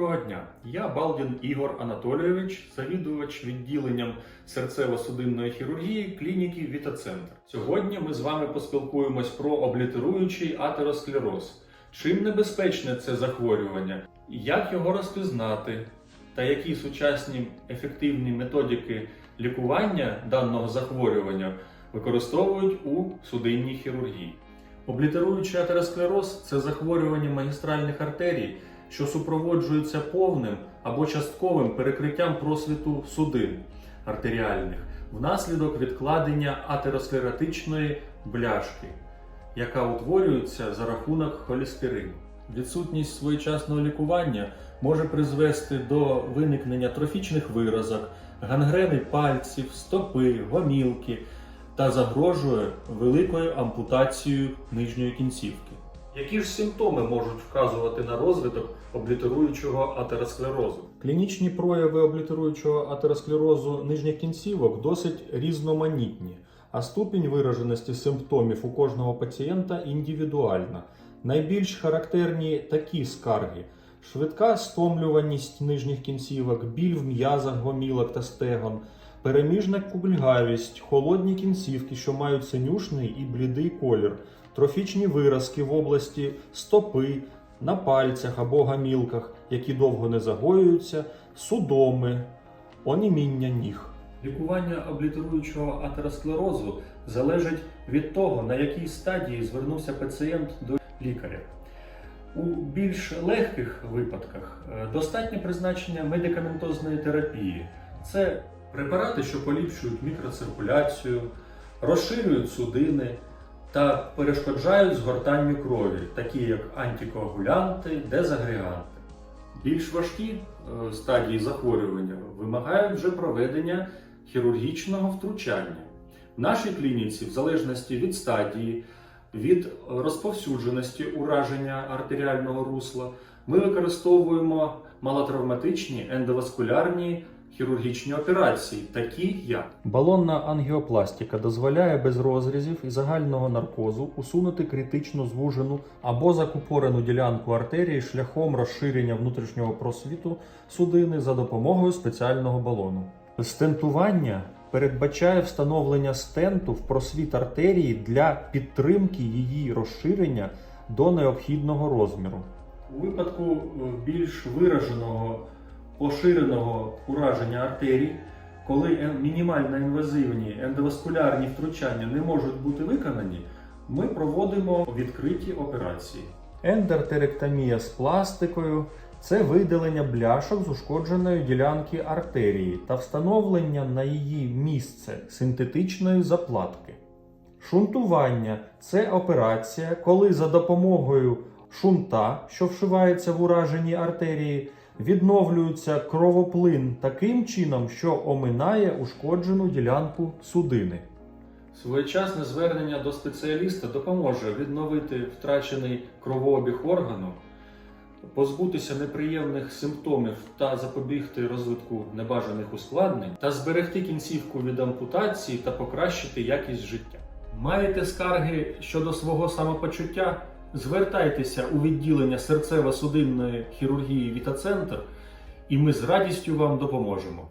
Доброго дня! Я Балдін Ігор Анатолійович, завідувач відділенням серцево-судинної хірургії клініки Вітацентр. Сьогодні ми з вами поспілкуємось про облітеруючий атеросклероз. Чим небезпечне це захворювання, як його розпізнати, та які сучасні ефективні методики лікування даного захворювання використовують у судинній хірургії. Облітеруючий атеросклероз це захворювання магістральних артерій, що супроводжується повним або частковим перекриттям просвіту судин артеріальних внаслідок відкладення атеросклеротичної бляшки, яка утворюється за рахунок холестерину. Відсутність своєчасного лікування може призвести до виникнення трофічних виразок, гангрени пальців, стопи, гомілки та загрожує великою ампутацією нижньої кінцівки. Які ж симптоми можуть вказувати на розвиток облітеруючого атеросклерозу? Клінічні прояви облітеруючого атеросклерозу нижніх кінцівок досить різноманітні, а ступінь вираженості симптомів у кожного пацієнта індивідуальна. Найбільш характерні такі скарги: швидка стомлюваність нижніх кінцівок, біль в м'язах гомілок та стегон, переміжна кульгавість, холодні кінцівки, що мають синюшний і блідий колір, трофічні виразки в області стопи, на пальцях або гамілках, які довго не загоюються, судоми, оніміння ніг. Лікування облітеруючого атеросклерозу залежить від того, на якій стадії звернувся пацієнт до лікаря. У більш легких випадках е, достатньо призначення медикаментозної терапії. Це препарати, що поліпшують мікроциркуляцію, розширюють судини та перешкоджають згортанню крові, такі як антикоагулянти, дезагреганти. Більш важкі е, стадії захворювання вимагають вже проведення хірургічного втручання. В нашій клініці, в залежності від стадії, від розповсюдженості ураження артеріального русла, ми використовуємо малотравматичні ендоваскулярні хірургічні операції, такі як балонна ангіопластика дозволяє без розрізів і загального наркозу усунути критично звужену або закупорену ділянку артерії шляхом розширення внутрішнього просвіту судини за допомогою спеціального балону. Стентування передбачає встановлення стенту в просвіт артерії для підтримки її розширення до необхідного розміру. У випадку е, більш вираженого поширеного ураження артерій, коли мінімально інвазивні ендоваскулярні втручання не можуть бути виконані, ми проводимо відкриті операції. Ендертеректомія з пластикою це видалення бляшок з ушкодженої ділянки артерії та встановлення на її місце синтетичної заплатки. Шунтування це операція, коли за допомогою шунта, що вшивається в ураженій артерії, відновлюється кровоплин таким чином, що оминає ушкоджену ділянку судини. Своєчасне звернення до спеціаліста допоможе відновити втрачений кровообіг органу, позбутися неприємних симптомів та запобігти розвитку небажаних ускладнень, та зберегти кінцівку від ампутації та покращити якість життя. Маєте скарги щодо свого самопочуття? Звертайтеся у відділення серцево-судинної хірургії Вітацентр, і ми з радістю вам допоможемо.